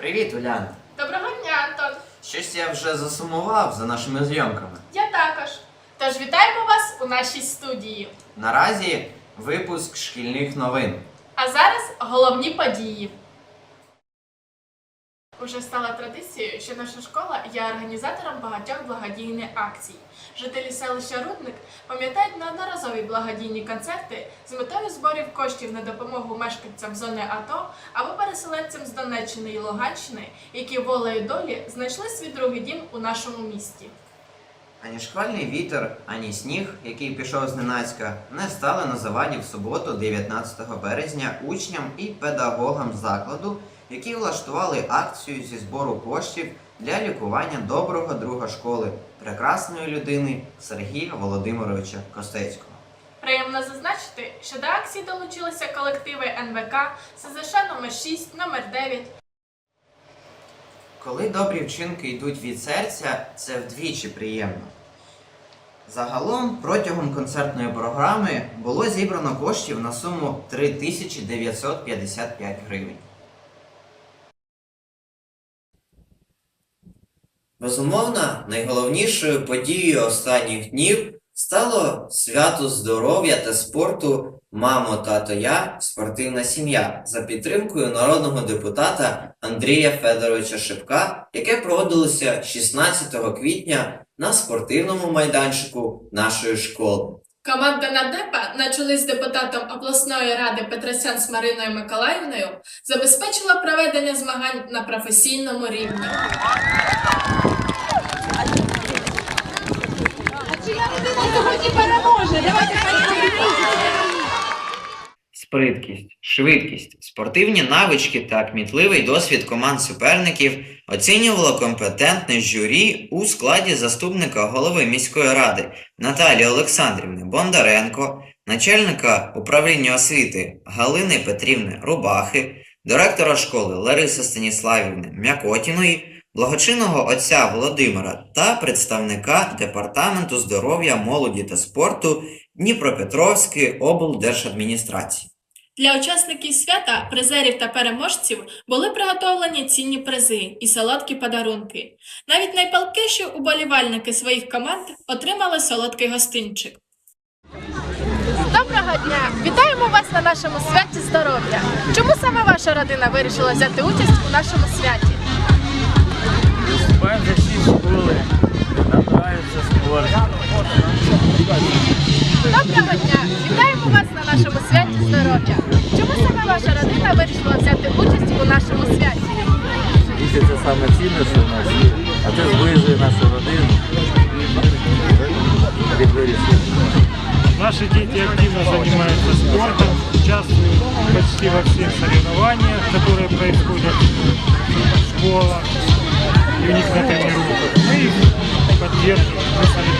Привіт, Уляна. Доброго дня, Антон. Щось я вже засумував за нашими зйомками. Я також. Тож вітаємо вас у нашій студії. Наразі випуск шкільних новин. А зараз головні події. Уже стала традицією, що наша школа є організатором багатьох благодійних акцій. Жителі селища Рудник пам'ятають неодноразові благодійні концерти з метою зборів коштів на допомогу мешканцям зони АТО або переселенцям з Донеччини і Луганщини, які волею долі знайшли свій другий дім у нашому місті. Ані шквальний вітер, ані сніг, який пішов зненацька, не стали на заваді в суботу, 19 березня, учням і педагогам закладу, які влаштували акцію зі збору коштів для лікування доброго друга школи, прекрасної людини Сергія Володимировича Костецького. Приємно зазначити, що до акції долучилися колективи НВК, СЗШ номер 6 номер 9 Коли добрі вчинки йдуть від серця, це вдвічі приємно. Загалом протягом концертної програми було зібрано коштів на суму 3955 гривень. Безумовно, найголовнішою подією останніх днів стало свято здоров'я та спорту Мамо, тато, я спортивна сім'я за підтримкою народного депутата Андрія Федоровича Шипка, яке проводилося 16 квітня на спортивному майданчику нашої школи. Команда Нардепа на чолі з депутатом обласної ради Петросян з Мариною Миколаївною забезпечила проведення змагань на професійному рівні. Чия людина сьогодні переможе? Давайте Сприткість, швидкість, спортивні навички та кмітливий досвід команд суперників оцінювало компетентне журі у складі заступника голови міської ради Наталії Олександрівни Бондаренко, начальника управління освіти Галини Петрівни Рубахи, директора школи Лариси Станіславівни Мякотіної, благочинного отця Володимира та представника Департаменту здоров'я, молоді та спорту Дніпропетровської облдержадміністрації. Для учасників свята, призерів та переможців були приготовлені цінні призи і солодкі подарунки. Навіть найпалкіші уболівальники своїх команд отримали солодкий гостинчик. Доброго дня! Вітаємо вас на нашому святі здоров'я. Чому саме ваша родина вирішила взяти участь у нашому святі? За всей школы. Нам нравится спорт. Доброго дня!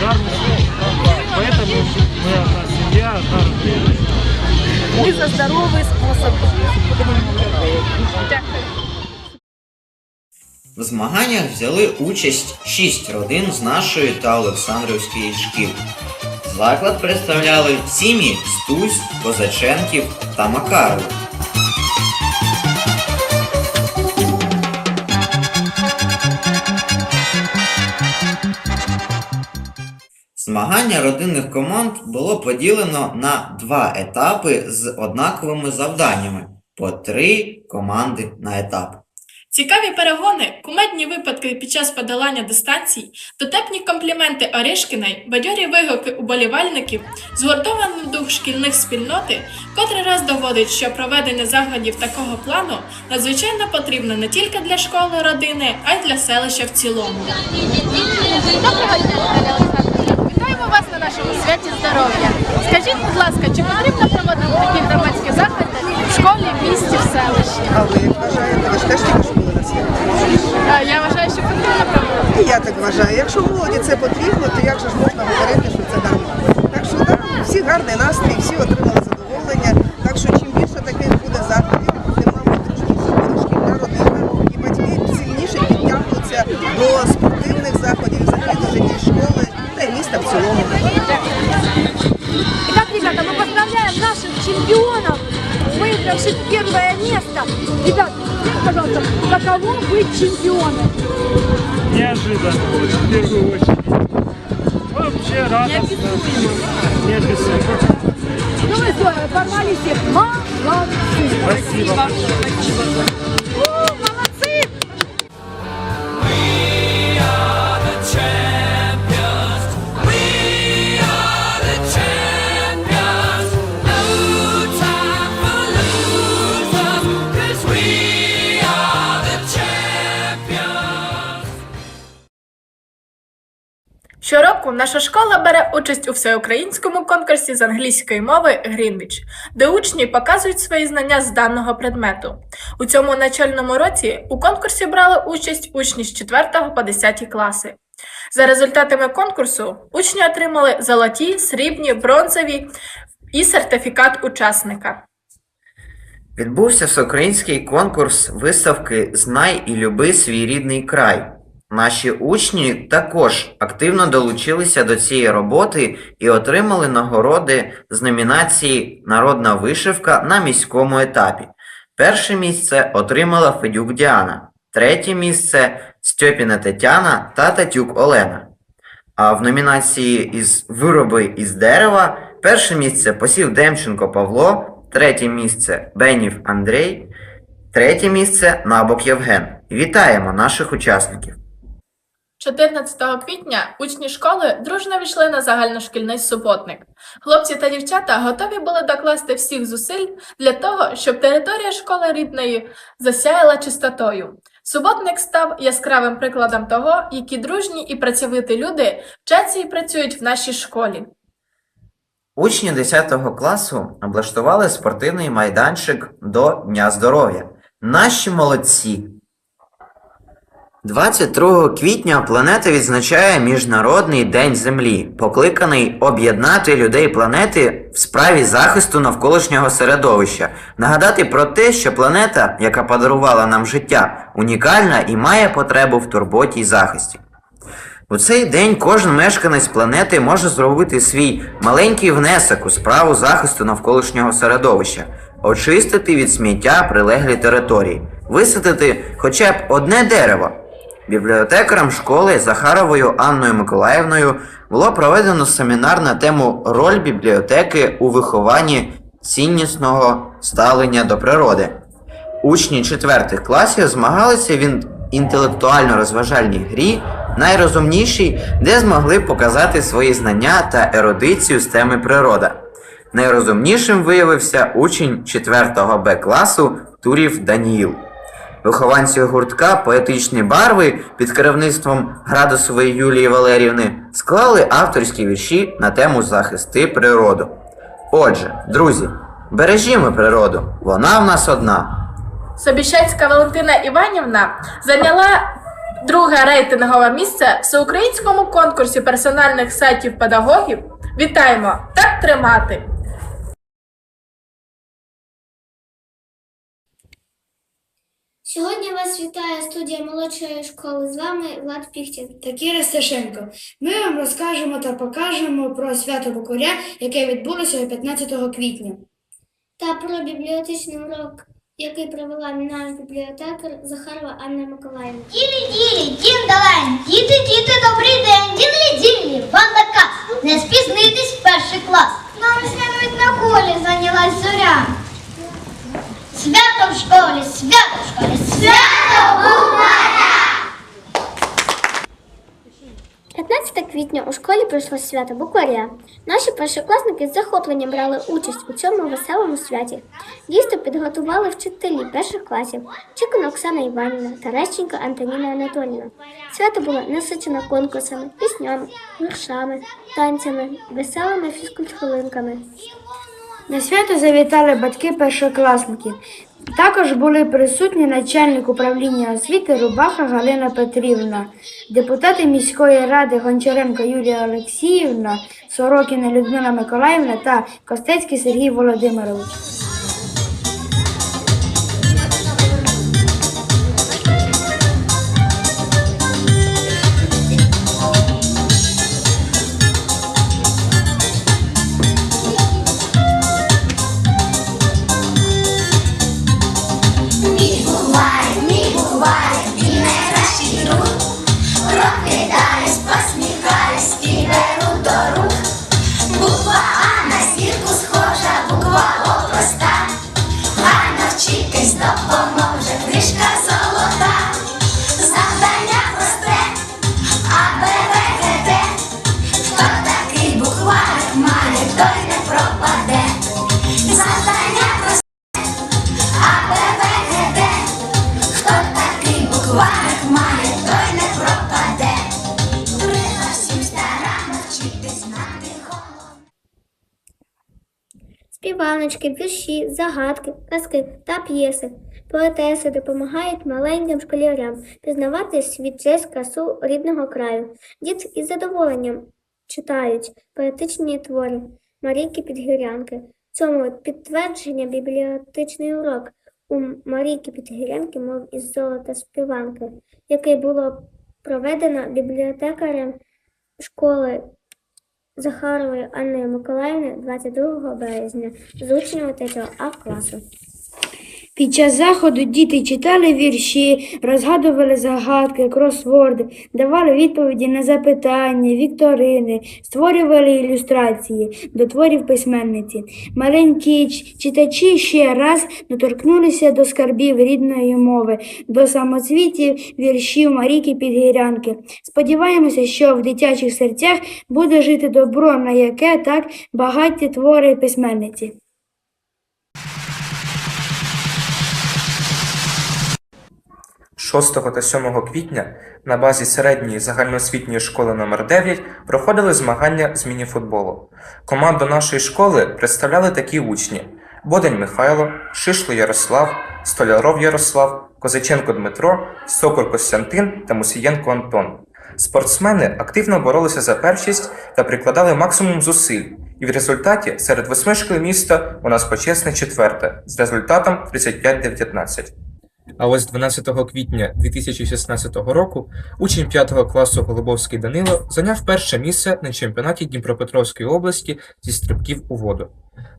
мы солидарны с ними. Поэтому мы одна семья, одна родина. Ми за здоровий спосіб. Дякую. В змаганнях взяли участь шість родин з нашої та Олександрівської шкіл. Заклад представляли сім'ї Стусь, Козаченків та Макаров. Змагання родинних команд було поділено на два етапи з однаковими завданнями по три команди на етап. Цікаві перегони, кумедні випадки під час подолання дистанцій, дотепні компліменти Орешкіної, бадьорі вигуки уболівальників, згуртований дух шкільних спільноти, котрий раз доводить, що проведення заходів такого плану надзвичайно потрібно не тільки для школи родини, а й для селища в цілому. Доброго дня, Наталя Олександрівна! Вітаємо вас на нашому святі здоров'я. Скажіть, будь ласка, чи потрібно проводити такі громадські заходи в школі, в місті, в селищі? А ви як вважаєте? Ви ж теж тільки що були на святі. Я вважаю, що потрібно проводити. І я так вважаю. Якщо молоді це потрібно, то як же ж можна говорити, що це дарма? Так що так, всі гарний настрій, всі отримали Выигравших первое место. Ребят, скажите, пожалуйста, каково быть чемпионом? Неожиданно, в первую очередь. Вообще радостно. Неописуемо. Ну вы здорово, порвали всех. Молодцы. Спасибо. У, Щороку наша школа бере участь у всеукраїнському конкурсі з англійської мови Грінвіч, де учні показують свої знання з даного предмету. У цьому навчальному році у конкурсі брали участь учні з 4 по 10 класи. За результатами конкурсу учні отримали золоті, срібні, бронзові і сертифікат учасника. Відбувся всеукраїнський конкурс виставки Знай і люби свій рідний край. Наші учні також активно долучилися до цієї роботи і отримали нагороди з номінації Народна вишивка на міському етапі. Перше місце отримала Федюк Діана, третє місце Стьопіна Тетяна та Татюк Олена. А в номінації із вироби із дерева перше місце посів Демченко Павло, третє місце Бенів Андрій, третє місце Набок Євген. Вітаємо наших учасників! 14 квітня учні школи дружно війшли на загальношкільний суботник. Хлопці та дівчата готові були докласти всіх зусиль для того, щоб територія школи рідної засяяла чистотою. Суботник став яскравим прикладом того, які дружні і працьовиті люди вчаться і працюють в нашій школі. Учні 10 класу облаштували спортивний майданчик до Дня здоров'я. Наші молодці! 22 квітня планета відзначає Міжнародний день Землі, покликаний об'єднати людей планети в справі захисту навколишнього середовища, нагадати про те, що планета, яка подарувала нам життя, унікальна і має потребу в турботі й захисті. У цей день кожен мешканець планети може зробити свій маленький внесок у справу захисту навколишнього середовища, очистити від сміття прилеглі території, висадити хоча б одне дерево. Бібліотекарем школи Захаровою Анною Миколаївною було проведено семінар на тему Роль бібліотеки у вихованні ціннісного ставлення до природи. Учні четвертих класів змагалися в інтелектуально-розважальній грі найрозумнішій, де змогли показати свої знання та ерудицію з теми природа. Найрозумнішим виявився учень 4 Б класу Турів Даніїл. Вихованці гуртка поетичні барви під керівництвом Градусової Юлії Валерівни склали авторські вірші на тему захисти природу. Отже, друзі, бережімо природу, вона в нас одна. Собіщацька Валентина Іванівна зайняла друге рейтингове місце в всеукраїнському конкурсі персональних сайтів педагогів. Вітаємо! Так тримати! Сьогодні вас вітає студія молодшої школи. З вами Влад Піхтін. та Кіра Сташенко. Ми вам розкажемо та покажемо про свято Букуря, яке відбулося 15 квітня. Та про бібліотечний урок, який провела наш бібліотекар Захарова Анна Миколаївна. Ділі, ділі, дім далень, діти, діти, добрий день, ділі, ділі, вам наказ, не спізнитись в перший клас. Нам навіть на колі зайнялась зоря. Свято в школі, свято в школі, свято букваря! 15 квітня у школі пройшло свято Букваря. Наші першокласники з захопленням брали участь у цьому веселому святі. Дійсно підготували вчителі перших класів Чикана Оксана Іванівна та Рещенко Антоніна Анатоліївна. Свято було насичено конкурсами, піснями, віршами, танцями, веселими фізкультхвилинками. На свято завітали батьки першокласників. Також були присутні начальник управління освіти Рубаха Галина Петрівна, депутати міської ради Гончаренко Юлія Олексіївна, Сорокіна Людмила Миколаївна та Костецький Сергій Володимирович. Вірші, загадки, казки та п'єси. Поетеси допомагають маленьким школярям пізнавати світ через красу рідного краю. Діти із задоволенням читають поетичні твори Марійки Підгірянки. Цьому підтвердження бібліотечний урок у Марійки Підгірянки, мов із золота співанки, який було проведено бібліотекарем школи Захарової Анни Миколаївни 22 березня з учнями 3 А класу. Під час заходу діти читали вірші, розгадували загадки, кросворди, давали відповіді на запитання, вікторини, створювали ілюстрації до творів письменниці. Маленькі читачі ще раз доторкнулися до скарбів рідної мови, до самоцвітів віршів Марійки Підгірянки. Сподіваємося, що в дитячих серцях буде жити добро, на яке так багаті твори письменниці. 6 та 7 квітня на базі середньої загальноосвітньої школи номер 9 проходили змагання з мініфутболу. Команду нашої школи представляли такі учні: Бодень Михайло, Шишло Ярослав, Столяров Ярослав, Козаченко Дмитро, Сокор Костянтин та Мусієнко Антон. Спортсмени активно боролися за першість та прикладали максимум зусиль, і в результаті серед восьми шкіл міста у нас почесне четверте з результатом 35-19. А ось 12 квітня 2016 року учень 5 класу Голубовський Данило зайняв перше місце на чемпіонаті Дніпропетровської області зі стрибків у воду.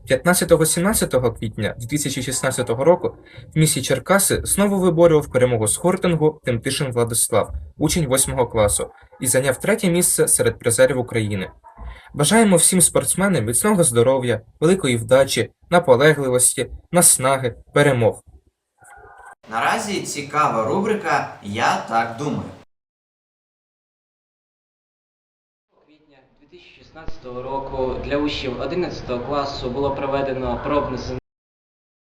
15-17 квітня 2016 року в місті Черкаси знову виборював перемогу з хортингу Тимтишин Владислав, учень 8 класу, і зайняв третє місце серед призерів України. Бажаємо всім спортсменам міцного здоров'я, великої вдачі, наполегливості, наснаги, перемог. Наразі цікава рубрика Я так думаю. квітня 2016 року для учнів 11 класу було проведено пробне з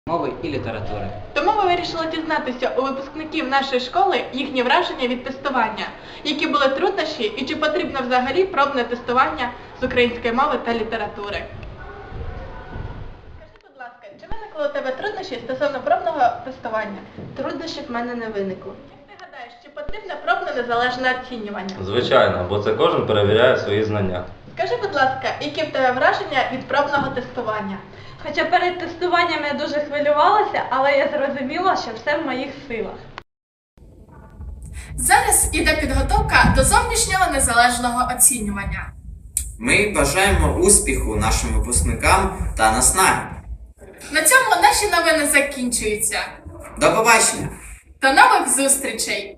мови і літератури. Тому ми вирішили дізнатися у випускників нашої школи їхні враження від тестування, які були труднощі і чи потрібно взагалі пробне тестування з української мови та літератури. Скажи, будь ласка, чи виникли у тебе труднощі стосовно пробного тестування? Труднощів в мене не виникло. Як ти гадаєш, чи потрібне пробне незалежне оцінювання? Звичайно, бо це кожен перевіряє свої знання. Скажи, будь ласка, які в тебе враження від пробного тестування? Хоча перед тестуванням я дуже хвилювалася, але я зрозуміла, що все в моїх силах. Зараз іде підготовка до зовнішнього незалежного оцінювання. Ми бажаємо успіху нашим випускникам та наснаги. На цьому наші новини закінчуються. До побачення! До нових зустрічей!